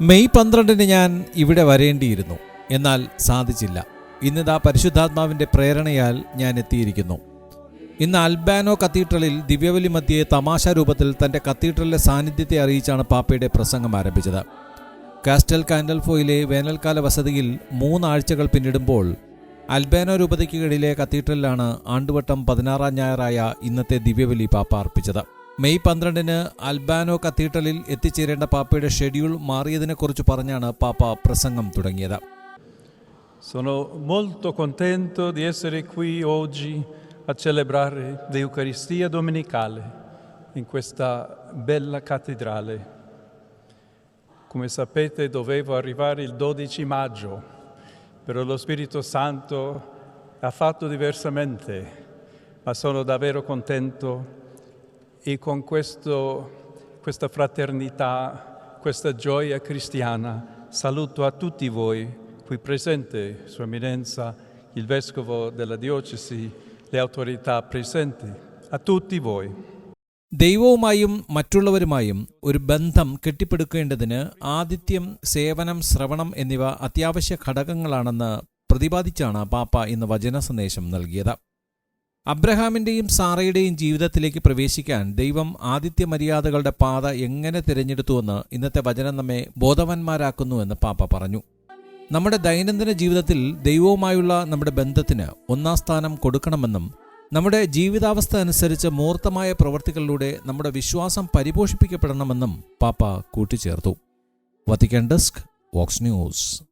May പന്ത്രണ്ടിന് ഞാൻ ഇവിടെ വരേണ്ടിയിരുന്നു. എന്നാൽ സാധിച്ചില്ല. ഇന്നിതാ പരിശുദ്ധാത്മാവിന്റെ പ്രേരണയാൽ ഞാൻ എത്തിയിരിക്കുന്നു. ഇന്ന് അൽബാനോ കത്തീഡ്രലിൽ ദിവ്യവലി മധ്യയെ തമാശ രൂപത്തിൽ തന്റെ കത്തീഡ്രലിലെ സാന്നിധ്യത്തെ അറിയിച്ചാണ് പാപ്പയുടെ പ്രസംഗം ആരംഭിച്ചത്. കാസ്റ്റൽ കാൻഡൽഫോയിലെ വേനൽക്കാല വസതിയിൽ മൂന്നാഴ്ചകൾ പിന്നിടുമ്പോൾ അൽബാനോ രൂപതയ്ക്ക് കീഴിലെ കത്തീഡ്രലിലാണ് ആണ്ടുവട്ടം പതിനാറാം ഞായറായ ഇന്നത്തെ ദിവ്യബലി പാപ്പ അർപ്പിച്ചത് മെയ് പന്ത്രണ്ടിന് അൽബാനോ കത്തീഡ്രലിൽ എത്തിച്ചേരേണ്ട പാപ്പയുടെ ഷെഡ്യൂൾ മാറിയതിനെക്കുറിച്ച് പറഞ്ഞാണ് പാപ്പ പ്രസംഗം തുടങ്ങിയത് Sono molto contento di essere qui oggi a celebrare l'Eucaristia domenicale in questa bella cattedrale. Come sapete dovevo arrivare il 12 maggio, però lo Spirito Santo ha fatto diversamente, ma sono davvero contento e con questo, questa fraternità, questa gioia cristiana saluto a tutti voi qui presenti, Sua Eminenza, il Vescovo della Diocesi, le autorità presenti, a tutti voi. ദൈവവുമായും മറ്റുള്ളവരുമായും ഒരു ബന്ധം കെട്ടിപ്പടുക്കേണ്ടതിന് ആതിഥ്യം സേവനം ശ്രവണം എന്നിവ അത്യാവശ്യ ഘടകങ്ങളാണെന്ന് പ്രതിപാദിച്ചാണ് പാപ്പ ഇന്ന് വചന സന്ദേശം നൽകിയത് അബ്രഹാമിന്റെയും സാറയുടെയും ജീവിതത്തിലേക്ക് പ്രവേശിക്കാൻ ദൈവം ആദിത്യ മര്യാദകളുടെ പാത എങ്ങനെ തിരഞ്ഞെടുത്തുവെന്ന് ഇന്നത്തെ വചനം നമ്മെ ബോധവാന്മാരാക്കുന്നുവെന്ന് പാപ്പ പറഞ്ഞു. നമ്മുടെ ദൈനംദിന ജീവിതത്തിൽ ദൈവവുമായുള്ള നമ്മുടെ ബന്ധത്തിന് ഒന്നാം സ്ഥാനം കൊടുക്കണമെന്നും നമ്മുടെ ജീവിതാവസ്ഥ അനുസരിച്ച് മൂർത്തമായ പ്രവൃത്തികളിലൂടെ നമ്മുടെ വിശ്വാസം പരിപോഷിപ്പിക്കപ്പെടണമെന്നും പാപ്പ കൂട്ടിച്ചേർത്തു. Vatican desk Vox news.